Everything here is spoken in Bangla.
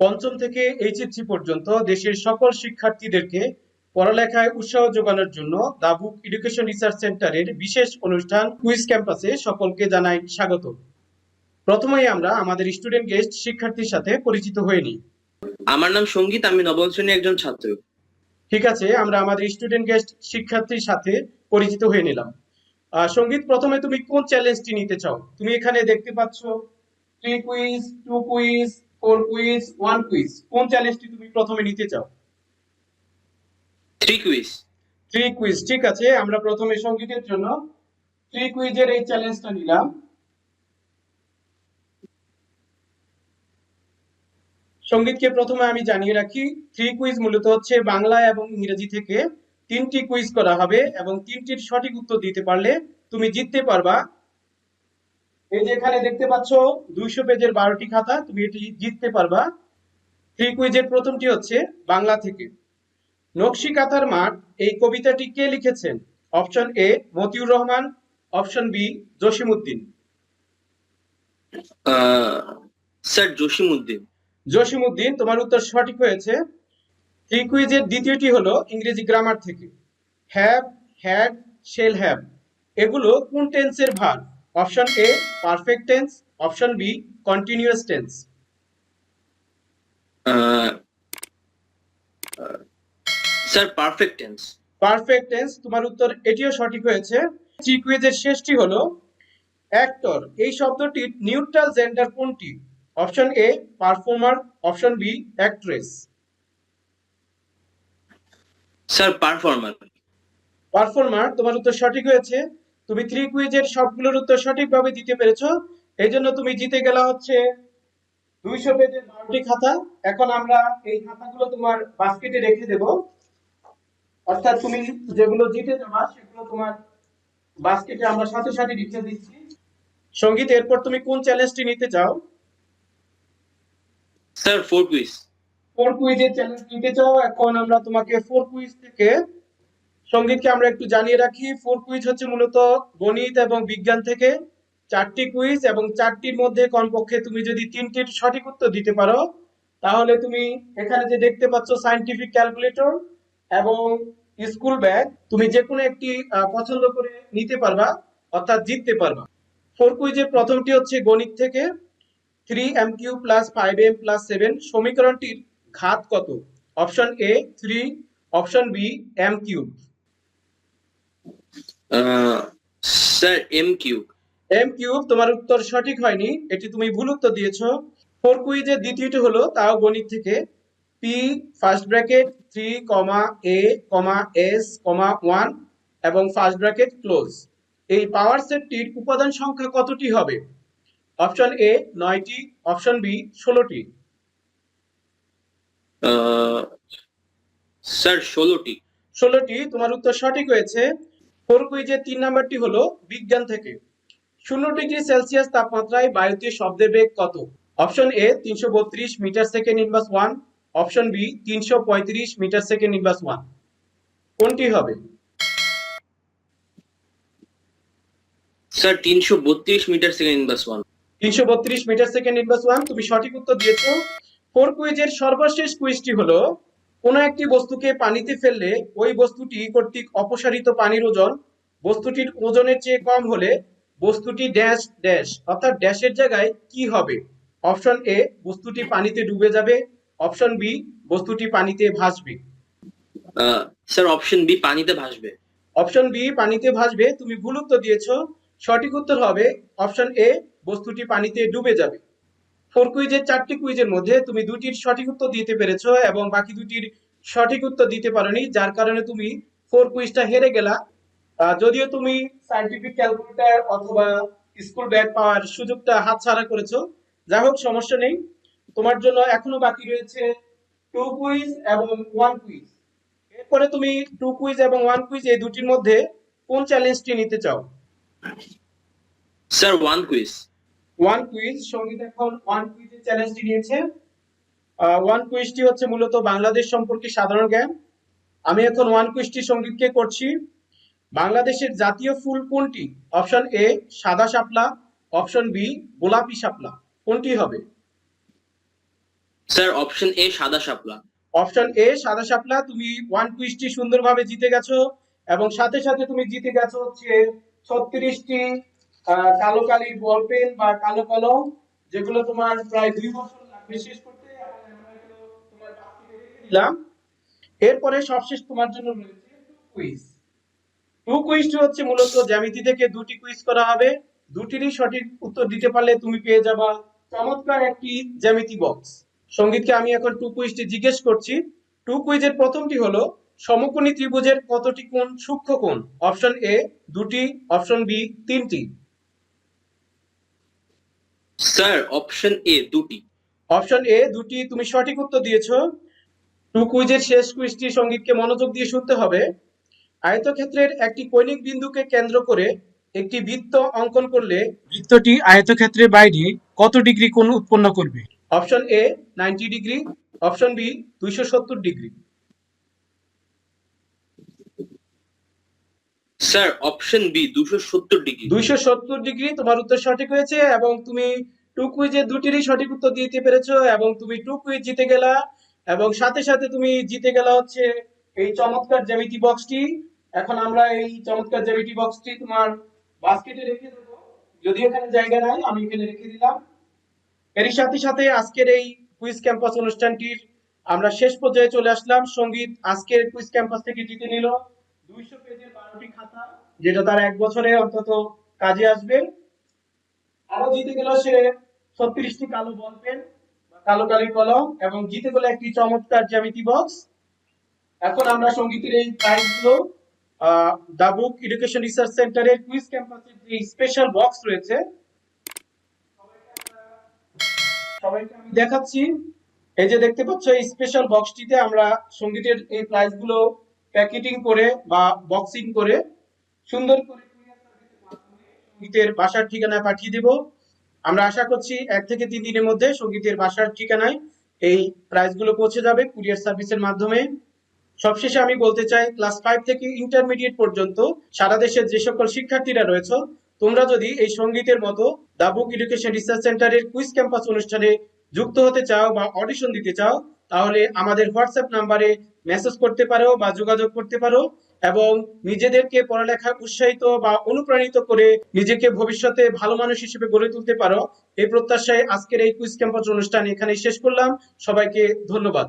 পঞ্চম থেকে এইচএসসি পর্যন্ত দেশের সকল শিক্ষার্থীদেরকে পড়ালেখায় উৎসাহ যোগানোর জন্য দাবুক এডুকেশন রিসার্চ সেন্টারের বিশেষ অনুষ্ঠান কুইজ ক্যাম্পাসে সকলকে জানাই স্বাগত। প্রথমেই আমরা আমাদের স্টুডেন্ট গেস্ট শিক্ষার্থীর সাথে পরিচিত হয়ে নিই। আমার নাম সংগীত আমি নবম শ্রেণির একজন ছাত্র। ঠিক আছে আমরা আমাদের স্টুডেন্ট গেস্ট শিক্ষার্থীর সাথে পরিচিত হয়ে নিলাম। সংগীত প্রথমে তুমি কোন চ্যালেঞ্জটি নিতে চাও? তুমি এখানে দেখতে পাচ্ছ। Three quiz two quiz four quiz one quiz কোন চ্যালেঞ্জটি তুমি প্রথমে নিতে চাও? থ্রি কুইজ থ্রি কুইজ ঠিক আছে। আমরা প্রথমে সঙ্গীতের জন্য থ্রি কুইজের এই চ্যালেঞ্জটা নিলাম। সঙ্গীতকে প্রথমে আমি জানিয়ে রাখি থ্রি কুইজ মূলত হচ্ছে বাংলা এবং ইংরেজি থেকে তিনটি কুইজ করা হবে এবং তিনটির সঠিক উত্তর দিতে পারলে তুমি জিততে পারবা। এই যে এখানে দেখতে পাচ্ছ দুইশো পেজের বারোটি খাতা তুমি এটি জিততে পারবা। থ্রি কুইজের প্রথমটি হচ্ছে বাংলা থেকে। নকশি কাঁথার মাঠ এই কবিতাটি কে লিখেছেন? Option A Matiur Rahman option B Jasimuddin. Sir Jasimuddin. Jasimuddin তোমার উত্তর সঠিক হয়েছে। থ্রি কুইজের দ্বিতীয়টি হলো ইংরেজি গ্রামার থেকে। হ্যাভ হ্যাড শেল হ্যাভ এগুলো কোন টেন্সের ভার? Option A perfect tense option B continuous tense sir perfect tense perfect tense তোমার উত্তর এটিও সঠিক হয়েছে। থ্রি কুইজের শেষটি হলো অ্যাক্টর এই শব্দটির নিউট্রাল জেন্ডার কোনটি? Option A performer option B actress sir performer performer তোমার উত্তর সঠিক হয়েছে। তুমি থ্রি কুইজের সবগুলোর উত্তর সঠিকভাবে দিতে পেরেছ। এই জন্য তুমি জিতে গেলা হচ্ছে দুইশো পেজের বারোটি খাতা। এখন আমরা এই খাতাগুলো তোমার বাস্কেটে রেখে দেব। অর্থাৎ তুমি যেগুলো জিতে যাবা সেগুলো তোমার বাস্কেটে আমরা সাথে সাথে রেখে দিচ্ছি। সংগীত এরপর তুমি কোন চ্যালেঞ্জটি নিতে চাও? স্যার ফোর কুইজ ফোর কুইজের চ্যালেঞ্জ নিতে চাও। এখন আমরা তোমাকে ফোর কুইজ থেকে সঙ্গীতকে আমরা একটু জানিয়ে রাখি ফোর কুইজ হচ্ছে মূলত গণিত এবং বিজ্ঞান থেকে। চারটি কুইজ এবং চারটির মধ্যে কমপক্ষে তুমি যদি তিনটির সঠিক উত্তর দিতে পারো, তাহলে তুমি এখানে যে দেখতে পাচ্ছ সায়েন্টিফিক ক্যালকুলেটর এবং স্কুল ব্যাগ তুমি যে কোনো একটি পছন্দ করে নিতে পারবা, অর্থাৎ জিততে পারবা। ফোর কুইজের প্রথমটি হচ্ছে গণিত থেকে। Three M Q plus five M plus seven সমীকরণটির ঘাত কত? Option A three option B M cube sir M Q M cube তোমার উত্তর সঠিক হয়নি। এটি তুমি ভুল উত্তর দিয়েছ। ফোর কুইজের দ্বিতীয়টি হলো তাও গণিত থেকে। P first bracket three comma A comma S comma one এবং ফার্স্ট ব্র্যাকেট ক্লোজ এই পাওয়ার সেটটির উপাদান সংখ্যা কতটি হবে? অপশন এ নয়টি। অপশন বি ষোলোটি। স্যার ষোলোটি। ষোলোটি তোমার উত্তর সঠিক হয়েছে। ফোর কুইজের তিন নাম্বারটি হলো বিজ্ঞান থেকে। শূন্য ডিগ্রি সেলসিয়াস তাপমাত্রায় বায়ুতে শব্দের বেগ কত? অপশন এ তিনশো বত্রিশ metre second inverse one option B তিনশো পঁয়ত্রিশ মিটার সেকেন্ড ইনভার্স ওয়ান। কোনটি হবে? স্যার তিনশো বত্রিশ মিটার সেকেন্ড ইনভার্স ওয়ান। তিনশো বত্রিশ মিটার সেকেন্ড ইনভার্স ওয়ান তুমি সঠিক উত্তর দিয়েছ। ফোর কুইজের সর্বশেষ কুইজটি হলো কোনো একটি বস্তুকে পানিতে ফেললে ওই বস্তুটি কর্তৃক অপসারিত পানির ওজন বস্তুটির ওজনের চেয়ে কম হলে বস্তুটি ড্যাশ ড্যাশ অর্থাৎ ড্যাশের জায়গায় কি হবে? অপশন এ বস্তুটি পানিতে ডুবে যাবে। অপশন বি বস্তুটি পানিতে ভাসবে। স্যার অপশন বি পানিতে ভাসবে। অপশন বি পানিতে ভাসবে। তুমি ভুল উত্তর দিয়েছ। সঠিক উত্তর হবে অপশন এ বস্তুটি পানিতে ডুবে যাবে। ফোর কুইজের চারটি কুইজের মধ্যে তুমি দুটির সঠিক উত্তর দিতে পেরেছ এবং বাকি দুটির সঠিক উত্তর দিতে পারোনি, যার কারণে তুমি ফোর কুইজটা হেরে গেলা। যদিও তুমি সায়েন্টিফিক ক্যালকুলেটর অথবা স্কুল ব্যাগ পাওয়ার সুযোগটা হাতছাড়া করেছ যাই হোক, সমস্যা নেই। তোমার জন্য এখনও বাকি রয়েছে টু কুইজ এবং ওয়ান কুইজ এরপরে তুমি টু কুইজ এবং ওয়ান কুইজ এই দুটির মধ্যে কোন চ্যালেঞ্জটি নিতে চাও? Sir one quiz one quiz Sangeet এখন ওয়ান কুইজের চ্যালেঞ্জটি নিয়েছে। ওয়ান কুইজটি হচ্ছে মূলত বাংলাদেশ সম্পর্কে সাধারণ জ্ঞান। আমি এখন ওয়ান কুইজটি সঙ্গীতকে করছি। বাংলাদেশের জাতীয় ফুল কোনটি? অপশন এ সাদা শাপলা। অপশন বি গোলাপি শাপলা। কোনটি হবে? স্যার অপশন এ সাদা শাপলা। অপশন এ সাদা শাপলা। তুমি ওয়ান কুইজটি সুন্দরভাবে জিতে গেছো এবং সাথে সাথে তুমি জিতে গেছো হচ্ছে ছত্রিশটি কালো কালির বল পেন বা কালো কলম যেগুলো তোমার প্রায় দুই বছর লাগবে শেষ করতে দিলাম। এরপরে সবশেষ তোমার জন্য রয়েছে কুইজ টু কুইজটি হচ্ছে মূলত জ্যামিতি থেকে দুটি কুইজ করা হবে। দুটিরই সঠিক উত্তর দিতে পারলে তুমি পেয়ে যাবা চমৎকার একটি জ্যামিতি বক্স সঙ্গীতকে আমি এখন টু কুইজটি জিজ্ঞেস করছি। টু কুইজের প্রথমটি হলো, সমকোণী ত্রিভুজের কতটি কোণ সূক্ষ্ম কোণ? অপশন এ দুটি অপশন বি তিনটি। স্যার অপশন এ দুটি। অপশন এ দুটি। তুমি সঠিক উত্তর দিয়েছ। টু কুইজের শেষ কুইজটি সঙ্গীতকে মনোযোগ দিয়ে শুনতে হবে। আয়তক্ষেত্রের একটি কৌণিক বিন্দুকে কেন্দ্র করে একটি বৃত্ত অঙ্কন করলে বৃত্তটি আয়তক্ষেত্রের বাইরে কত ডিগ্রি কোণ উৎপন্ন করবে? Option A ninety degree option B দুইশো সত্তর ডিগ্রি স্যার অপশন বি দুশো সত্তর ডিগ্রি দুইশো সত্তর ডিগ্রি তোমার উত্তর সঠিক হয়েছে এবং তুমি টু কুইজে দুটিরই সঠিক উত্তর দিতে পেরেছ এবং তুমি টু কুইজ জিতে গেলা এবং সাথে সাথে তুমি জিতে গেলা হচ্ছে এই চমৎকার জ্যামিতি বক্সটি এখন আমরা এই চমৎকার জ্যামিতি বক্সটি তোমার বাস্কেটে রেখে দেবো। যদি এখানে জায়গা নাই, আমি এখানে রেখে দিলাম। এরই সাথে সাথে আজকের এই কুইজ ক্যাম্পাস অনুষ্ঠানটির আমরা শেষ পর্যায়ে চলে আসলাম। সংগীত আজকের কুইজ ক্যাম্পাস থেকে জিতে নিল। যেটা তার এক বছরে অন্তত কাজে আসবে। আরও জিতে গেল সে ছত্রিশটি কালো বল পেন, কালো কালি কলম, এবং জিতে গেল একটি চমৎকার জ্যামিতি বক্স। এখন আমরা সঙ্গীতের এই প্রাইজগুলো বুক এডুকেশন রিসার্চ সেন্টারের কুইজ ক্যাম্পাসের যে স্পেশাল বক্স রয়েছে, সবাইকে আমি দেখাচ্ছি। এই যে দেখতে পাচ্ছ, এই স্পেশাল বক্সটিতে আমরা সঙ্গীতের এই প্রাইজগুলো প্যাকেটিং করে বা বক্সিং করে সুন্দর করে সঙ্গীতের বাসার ঠিকানায় পাঠিয়ে দেব। আমরা আশা করছি এক থেকে তিন দিনের মধ্যে সঙ্গীতের বাসার ঠিকানায় এই প্রাইজগুলো পৌঁছে যাবে কুরিয়ার সার্ভিসের মাধ্যমে। সবশেষে আমি বলতে চাই, ক্লাস ফাইভ থেকে ইন্টারমিডিয়েট পর্যন্ত সারা দেশের যে সকল শিক্ষার্থীরা রয়েছে, তোমরা যদি এই সঙ্গীতের মতো দা বুক এডুকেশন রিসার্চ সেন্টারের কুইজ ক্যাম্পাস অনুষ্ঠানে যুক্ত হতে চাও বা অডিশন দিতে চাও তাহলে আমাদের হোয়াটসঅ্যাপ নাম্বারে মেসেজ করতে পারো বা যোগাযোগ করতে পারো এবং নিজেদেরকে পড়ালেখা উৎসাহিত বা অনুপ্রাণিত করে নিজেকে ভবিষ্যতে ভালো মানুষ হিসেবে গড়ে তুলতে পারো। এই প্রত্যাশায় আজকের এই কুইজ ক্যাম্পাস অনুষ্ঠান এখানে শেষ করলাম। সবাইকে ধন্যবাদ।